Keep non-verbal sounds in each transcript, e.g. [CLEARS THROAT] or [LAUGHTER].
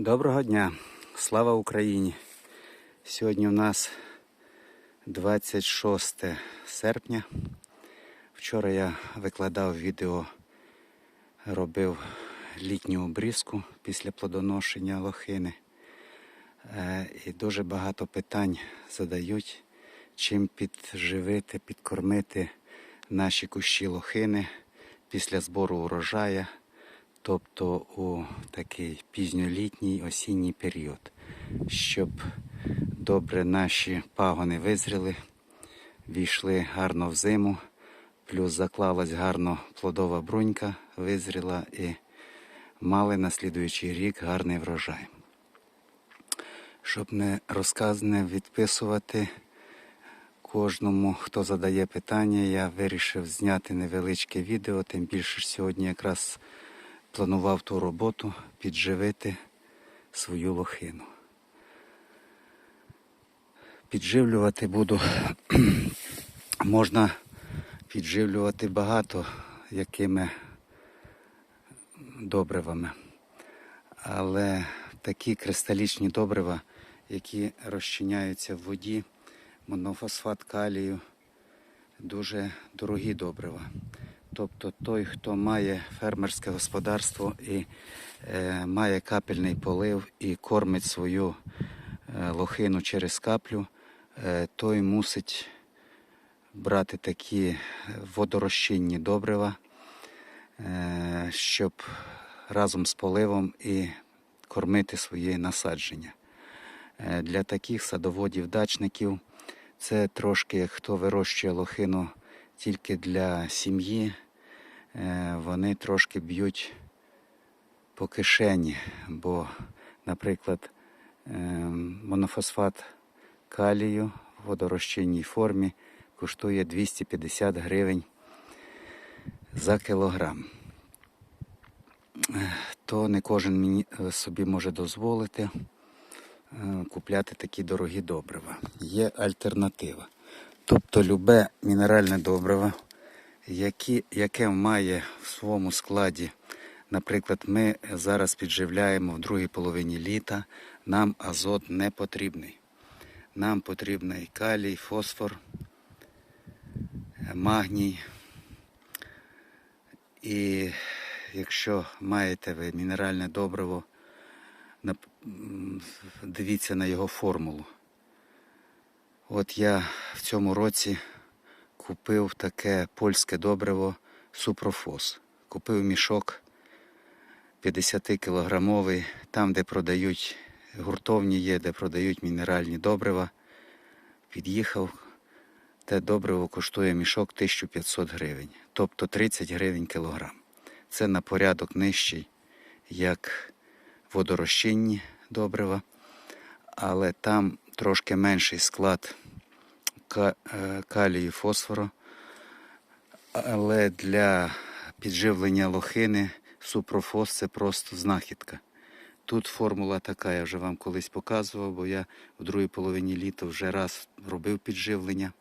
Доброго дня, слава Україні! Сьогодні у нас 26 серпня. Вчора я викладав відео, робив літню обрізку після плодоношення лохини. Е, І дуже багато питань задають, чим підживити, підкормити наші кущі лохини після збору урожаю, тобто у такий пізньолітній осінній період, щоб добре наші пагони визріли, війшли гарно в зиму, плюс заклалась гарно плодова брунька, визріла і мали на слідуючий рік гарний врожай. Щоб не розказне відписувати кожному, хто задає питання, я вирішив зняти невеличке відео, тим більше сьогодні якраз планував ту роботу підживити свою лохину. Підживлювати буду. [CLEARS THROAT] Можна підживлювати багато якими добривами. Але такі кристалічні добрива, які розчиняються в воді, монофосфат калію, дуже дорогі добрива. Тобто той, хто має фермерське господарство і е, має капельний полив і кормить свою е, лохину через каплю, е, той мусить брати такі водорозчинні добрива, е, щоб разом з поливом і кормити свої насадження. Е, Для таких садоводів-дачників це трошки хто вирощує лохину тільки для сім'ї, вони трошки б'ють по кишені, бо, наприклад, е, монофосфат калію в водорозчинній формі коштує 250 гривень за кілограм. Е, То не кожен мені- е, собі може дозволити е, купляти такі дорогі добрива. Є альтернатива. Тобто любе мінеральне добриво, які, яке має в своєму складі, наприклад, ми зараз підживляємо в другій половині літа, нам азот не потрібний. Нам потрібний калій, фосфор, магній. І якщо маєте ви мінеральне добриво, дивіться на його формулу. От я в цьому році купив таке польське добриво супрофос. Купив мішок 50 кілограмовий, там, де продають гуртовні є, де продають мінеральні добрива. Під'їхав, те добриво коштує мішок 1500 гривень, тобто 30 гривень кілограм. Це на порядок нижчий, як водорозчинні добрива, але там трошки менший склад калію і фосфору. Але для підживлення лохини супрофос це просто знахідка. Тут формула така, я вже вам колись показував, бо я в другій половині літа вже раз робив підживлення.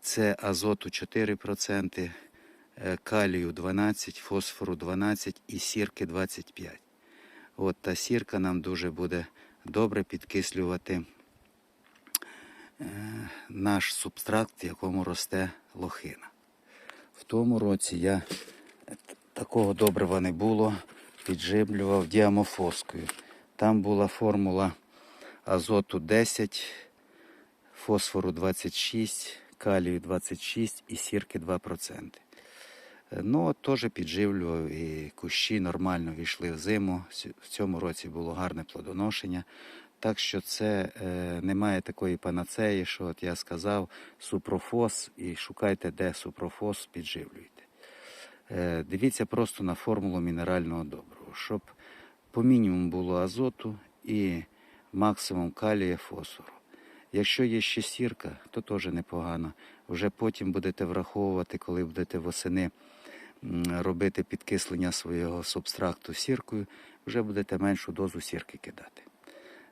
Це азоту 4%, е, калію 12, фосфору 12% і сірки 25%. От та сірка нам дуже буде добре підкислювати е, наш субстракт, в якому росте лохина. В тому році я е, такого добрива не було, підживлював діамофоскою. Там була формула азоту 10, фосфору 26, калію 26 і сірки 2%. Е, Ну, от теж підживлював і кущі нормально війшли в зиму. В цьому році було гарне плодоношення. Так що це е, немає такої панацеї, що от я сказав супрофос і шукайте, де супрофос підживлюйте. Е, дивіться просто на формулу мінерального доброго, щоб по мінімуму було азоту і максимум калія фосфору. Якщо є ще сірка, то теж непогано. Вже потім будете враховувати, коли будете восени робити підкислення свого субстракту сіркою, вже будете меншу дозу сірки кидати.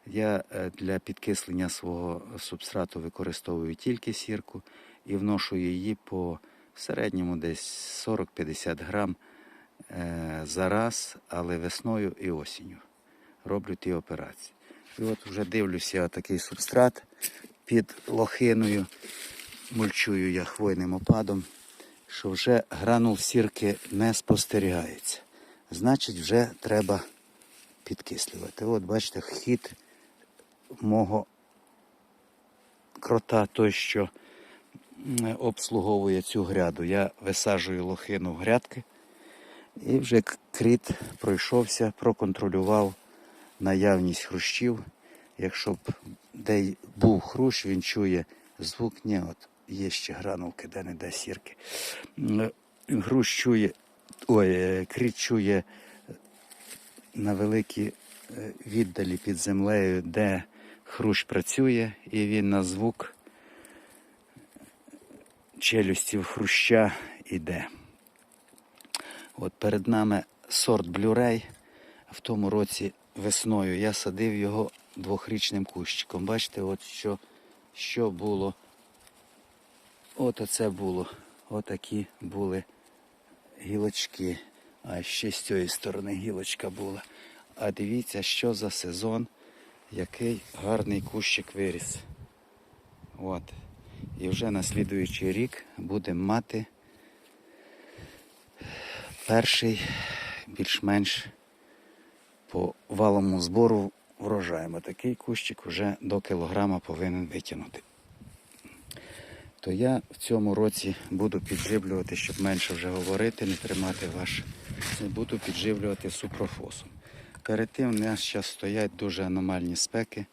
Я е, для підкислення свого субстрату використовую тільки сірку і вношу її по середньому десь 40-50 грам е, за раз, але весною і осінню. роблю ті операції. І от вже дивлюся такий субстрат під лохиною. Мульчую я хвойним опадом, що вже гранул сірки не спостерігається. Значить, вже треба підкислювати. От бачите, хід мого крота, той, що обслуговує цю гряду. Я висаджую лохину в грядки і вже кріт пройшовся, проконтролював наявність хрущів. Якщо б де був хрущ, він чує звук, ні, от є ще гранулки, де не де сірки. М, Хрущ чує, ой, е, кріт чує на великій е, віддалі під землею, де хрущ працює, і він на звук челюстів хруща іде. От перед нами сорт блюрей. В тому році весною я садив його двохрічним кущиком. Бачите, от що, що було. От оце було. Отакі були гілочки. А ще з цієї сторони гілочка була. А дивіться, що за сезон, який гарний кущик виріс. От. І вже на слідуючий рік будемо мати перший більш-менш по валому збору врожаємо. Такий кущик вже до кілограма повинен витягнути. То я в цьому році буду підживлювати, щоб менше вже говорити, не тримати ваш. Буду підживлювати супрофосом. Перед тим у нас зараз стоять дуже аномальні спеки.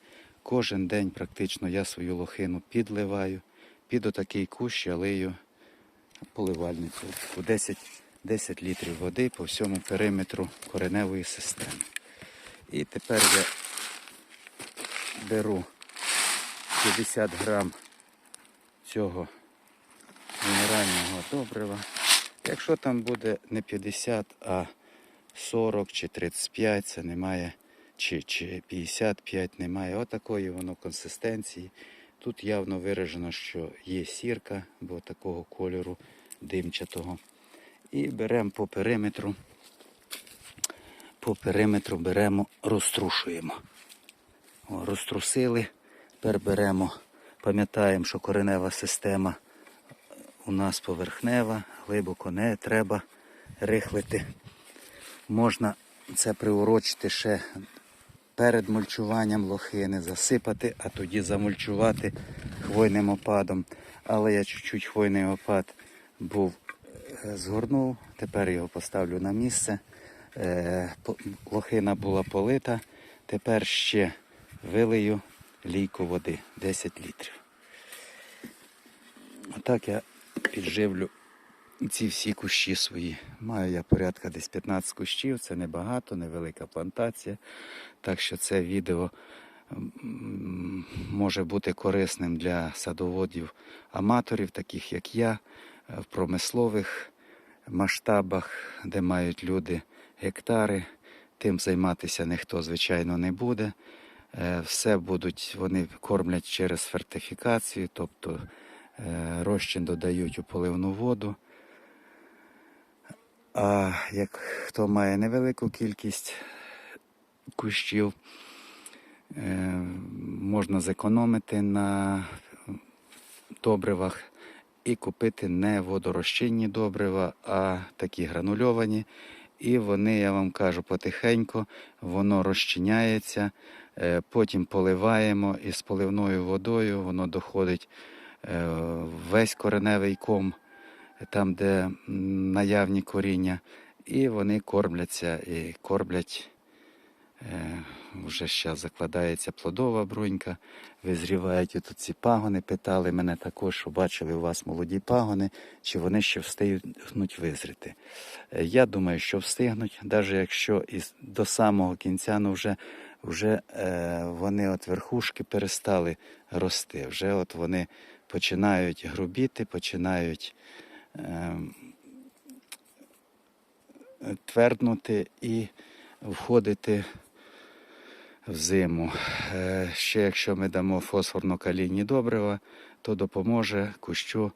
Кожен день практично я свою лохину підливаю. Під отакий кущ я лию поливальницю. По 10, 10 літрів води по всьому периметру кореневої системи. І тепер я беру 50 грам цього мінерального добрива. Якщо там буде не 50, а 40 чи 35, це немає, чи, чи 55 немає. Отакої воно консистенції. Тут явно виражено, що є сірка, бо такого кольору димчатого. І беремо по периметру. По периметру беремо, розтрушуємо. О, розтрусили. Тепер беремо, пам'ятаємо, що коренева система у нас поверхнева, глибоко не треба рихлити. Можна це приурочити ще перед мульчуванням лохини, засипати, а тоді замульчувати хвойним опадом. Але я чуть-чуть хвойний опад був е, згорнув, тепер його поставлю на місце. Е, Лохина була полита, тепер ще вилию лійку води 10 літрів. Отак я підживлю ці всі кущі свої. Маю я порядка десь 15 кущів, це небагато, невелика плантація. Так що це відео може бути корисним для садоводів аматорів, таких як я, е, в промислових масштабах, де мають люди гектари. Тим займатися ніхто, звичайно, не буде. Е, Все будуть, вони кормлять через фертифікацію, тобто е, розчин додають у поливну воду. А як хто має невелику кількість кущів, е, можна зекономити на добривах і купити не водорозчинні добрива, а такі гранульовані. І вони, я вам кажу, потихеньку, воно розчиняється, е, потім поливаємо і з поливною водою воно доходить е, весь кореневий ком, там, де наявні коріння, і вони кормляться і кормлять. Е, Вже зараз закладається плодова брунька, визрівають тут ці пагони. Питали мене також, що бачили у вас молоді пагони, чи вони ще встигнуть визріти. Е, Я думаю, що встигнуть, навіть якщо і до самого кінця ну вже, вже е, вони от верхушки перестали рости. Вже от вони починають грубіти, починають тверднути і входити в зиму. Е, Ще якщо ми дамо фосфорно-калійні добрива, то допоможе кущу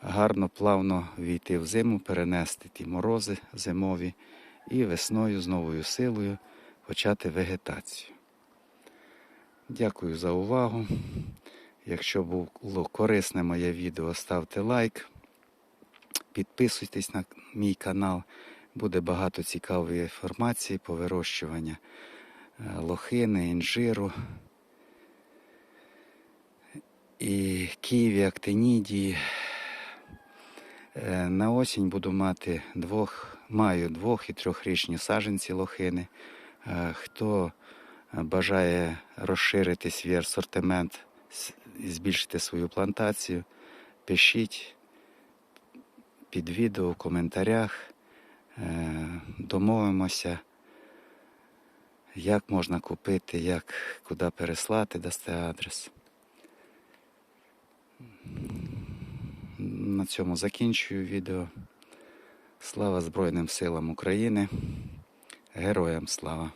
гарно, плавно війти в зиму, перенести ті морози зимові і весною з новою силою почати вегетацію. Дякую за увагу. Якщо було корисне моє відео, ставте лайк. Підписуйтесь на мій канал. Буде багато цікавої інформації по вирощуванню е, лохини, інжиру і ківі, актинідії. Е, На осінь буду мати двох, маю двох і трьохрічні саджанці лохини. Е, Хто бажає розширити свій асортимент збільшити свою плантацію, пишіть під відео в коментарях. Е, Домовимося, як можна купити, як куди переслати, дасте адрес. На цьому закінчую відео. Слава Збройним силам України. Героям слава!